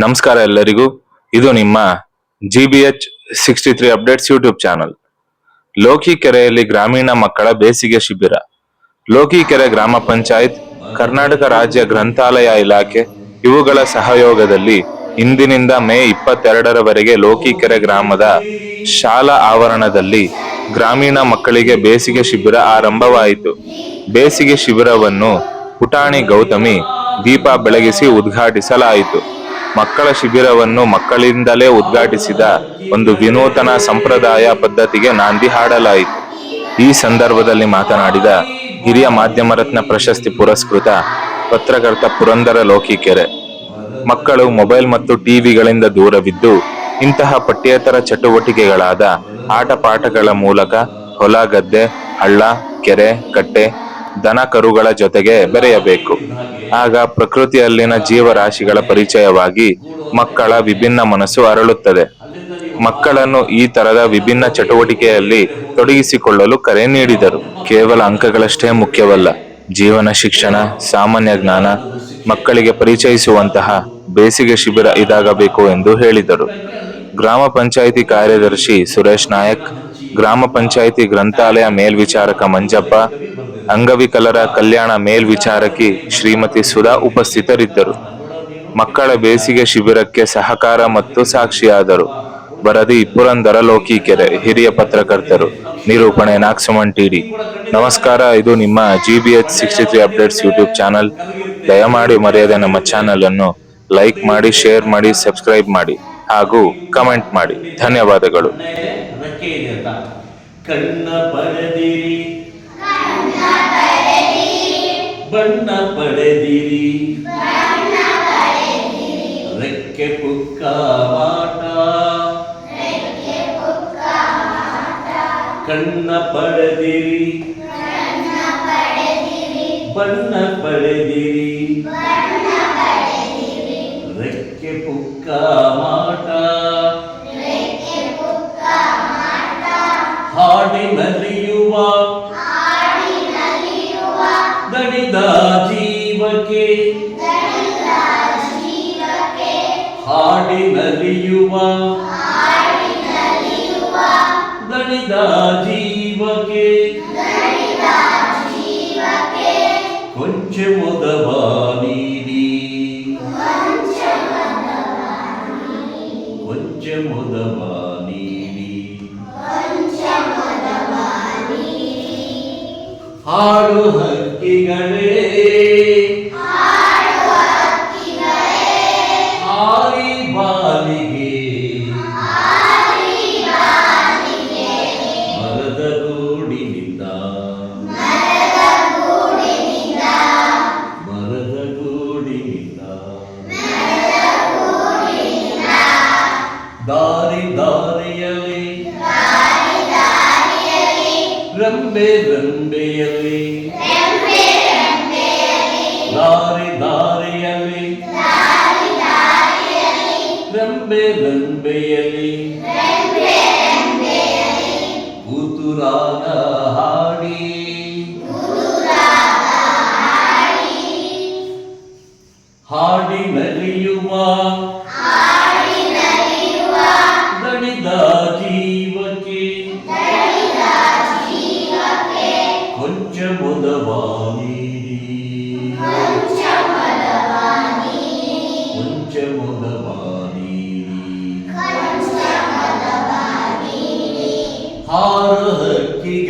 ನಮಸ್ಕಾರ ಎಲ್ಲರಿಗೂ. ಇದು ನಿಮ್ಮ G B H sixty three updates YouTube channel ಲೋಕಿಕೆರೆಯಲ್ಲಿ ಗ್ರಾಮೀಣ ಮಕ್ಕಳ ಬೇಸಿಗೆ ಶಿಬಿರ. ಲೋಕಿಕೆರೆ ಗ್ರಾಮ ಪಂಚಾಯತ್, ಕರ್ನಾಟಕ ರಾಜ್ಯ ಗ್ರಂಥಾಲಯ ಇಲಾಖೆ ಇವುಗಳ ಸಹಯೋಗದಲ್ಲಿ ಇಂದಿನಿಂದ ಮೇ ಇಪ್ಪತ್ತೆರಡರವರೆಗೆ ಲೋಕಿಕೆರೆ ಗ್ರಾಮದ ಶಾಲಾ ಆವರಣದಲ್ಲಿ ಗ್ರಾಮೀಣ ಮಕ್ಕಳಿಗೆ ಬೇಸಿಗೆ ಶಿಬಿರ ಆರಂಭವಾಯಿತು. ಬೇಸಿಗೆ ಶಿಬಿರವನ್ನು ಪುಟಾಣಿ ಗೌತಮಿ ದೀಪ ಬೆಳಗಿಸಿ ಉದ್ಘಾಟಿಸಲಾಯಿತು. ಮಕ್ಕಳ ಶಿಬಿರವನ್ನು ಮಕ್ಕಳಿಂದಲೇ ಉದ್ಘಾಟಿಸಿದ ಒಂದು ವಿನೂತನ ಸಂಪ್ರದಾಯ ಪದ್ಧತಿಗೆ ನಾಂದಿ ಹಾಡಲಾಯಿತು. ಈ ಸಂದರ್ಭದಲ್ಲಿ ಮಾತನಾಡಿದ ಹಿರಿಯ ಮಾಧ್ಯಮ ರತ್ನ ಪ್ರಶಸ್ತಿ ಪುರಸ್ಕೃತ ಪತ್ರಕರ್ತ ಪುರಂದರ ಲೋಕಿಕೆರೆ. ಮಕ್ಕಳು ಮೊಬೈಲ್ ಮತ್ತು ಟಿವಿಗಳಿಂದ ದೂರವಿದ್ದು ಇಂತಹ ಪಠ್ಯೇತರ ಚಟುವಟಿಕೆಗಳಾದ ಆಟ ಪಾಠಗಳ ಮೂಲಕ ಹೊಲ, ಗದ್ದೆ, ಹಳ್ಳ, ಕೆರೆ, ಕಟ್ಟೆ ದನ ಕರುಗಳ ಜೊತೆಗೆ ಬೆರೆಯಬೇಕು. ಆಗ ಪ್ರಕೃತಿಯಲ್ಲಿನ ಜೀವರಾಶಿಗಳ ಪರಿಚಯವಾಗಿ ಮಕ್ಕಳ ವಿಭಿನ್ನ ಮನಸ್ಸು ಅರಳುತ್ತದೆ. ಮಕ್ಕಳನ್ನು ಈ ತರದ ವಿಭಿನ್ನ ಚಟುವಟಿಕೆಯಲ್ಲಿ ತೊಡಗಿಸಿಕೊಳ್ಳಲು ಕರೆ ನೀಡಿದರು. ಕೇವಲ ಅಂಕಗಳಷ್ಟೇ ಮುಖ್ಯವಲ್ಲ. ಜೀವನ ಶಿಕ್ಷಣ, ಸಾಮಾನ್ಯ ಜ್ಞಾನ, ಮಕ್ಕಳಿಗೆ ಪರಿಚಯಿಸುವಂತಹ ಬೇಸಿಗೆ ಶಿಬಿರ ಇದಾಗಬೇಕು ಎಂದು ಹೇಳಿದರು. ಗ್ರಾಮ ಪಂಚಾಯಿತಿ ಕಾರ್ಯದರ್ಶಿ ಸುರೇಶ್ ನಾಯಕ್, ಗ್ರಾಮ ಪಂಚಾಯಿತಿ ಗ್ರಂಥಾಲಯ ಮೇಲ್ವಿಚಾರಕ ಮಂಜಪ್ಪ ಅಂಗವಿಕಲರ ಕಲ್ಯಾಣ ಮೇಲ್ವಿಚಾರಕಿ ಶ್ರೀಮತಿ ಸುಧಾ ಉಪಸ್ಥಿತರಿದ್ದರು. ಮಕ್ಕಳ ಬೇಸಿಗೆ ಶಿಬಿರಕ್ಕೆ ಸಹಕಾರ ಮತ್ತು ಸಾಕ್ಷಿಯಾದರು. ಬರದಿ ಪುರಂದರ ಲೋಕಿಕೆರೆ, ಹಿರಿಯ ಪತ್ರಕರ್ತರು. ನಿರೂಪಣೆ ನಾಗಸಮನ್ ಟಿಡಿ. ನಮಸ್ಕಾರ, ಇದು ನಿಮ್ಮ G B H sixty three updates YouTube channel. ದಯಮಾಡಿ ಮರೆಯದೆ ನಮ್ಮ ಚಾನಲ್ ಅನ್ನು ಲೈಕ್ ಮಾಡಿ, ಶೇರ್ ಮಾಡಿ, ಸಬ್ಸ್ಕ್ರೈಬ್ ಮಾಡಿ ಹಾಗೂ ಕಮೆಂಟ್ ಮಾಡಿ. ಧನ್ಯವಾದಗಳು. ಪಡೆದಿರಿ. ರೆಕ್ಕೆ ಪುಕ್ಕ ಮಾಟ. ಕಣ್ಣ ಪಡೆದಿರಿ. ಬಣ್ಣ ಪಡೆದಿರಿ. ರೆಕ್ಕೆ ಪುಕ್ಕ ಮಾಟ. ಹಾಡಿ ದಣಿದ ಜೀವಕ್ಕೆ. ಹಾಡಿನಲಿಯುವ. ದಣಿದ ಜೀವಕ್ಕೆ. ಕೊಂಚ ಮೊದವ ನೀಡಿ. ಕೊಂಚ ಮೊದವ ನೀಡಿ. ಹಾಡು ಹಕ್ಕಿಗಳೇ. ಬಾಲಿಗೆ ಮರದ ಗೂಡಿನಿಂದ ಮರದ ಗೂಡಿನಿಂದ ದಾರಿ ದಾರಿಯಲ್ಲಿ ರಂಬೆ ರಂಬೆ ರಂಬೆಯಲ್ಲಿ ಕೂತುರಾಗ ಹಾಡಿ ಹಾಡಿ ನಲಿಯುವ ದಣಿದ ಜೀವಕ್ಕೆ ಕೊಂಚ ಮೊದವ ನೀಡಿ और की